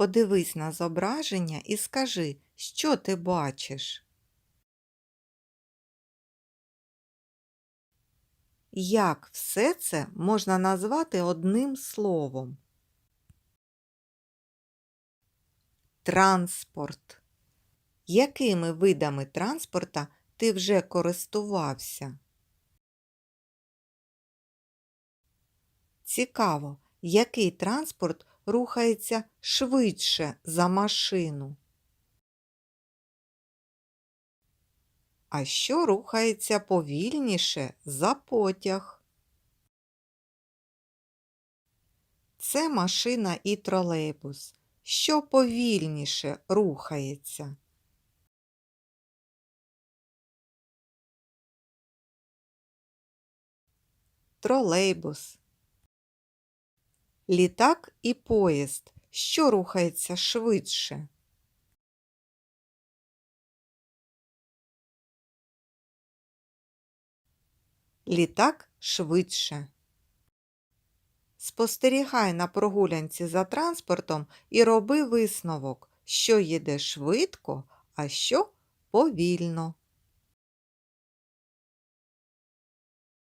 Подивись на зображення і скажи, що ти бачиш. Як все це можна назвати одним словом? Транспорт. Якими видами транспорта ти вже користувався? Цікаво, який транспорт рухається швидше за машину? А що рухається повільніше за потяг? Це машина і тролейбус. Що повільніше рухається? Тролейбус. Літак і поїзд. Що рухається швидше? Літак швидше. Спостерігай на прогулянці за транспортом і роби висновок, що їде швидко, а що повільно.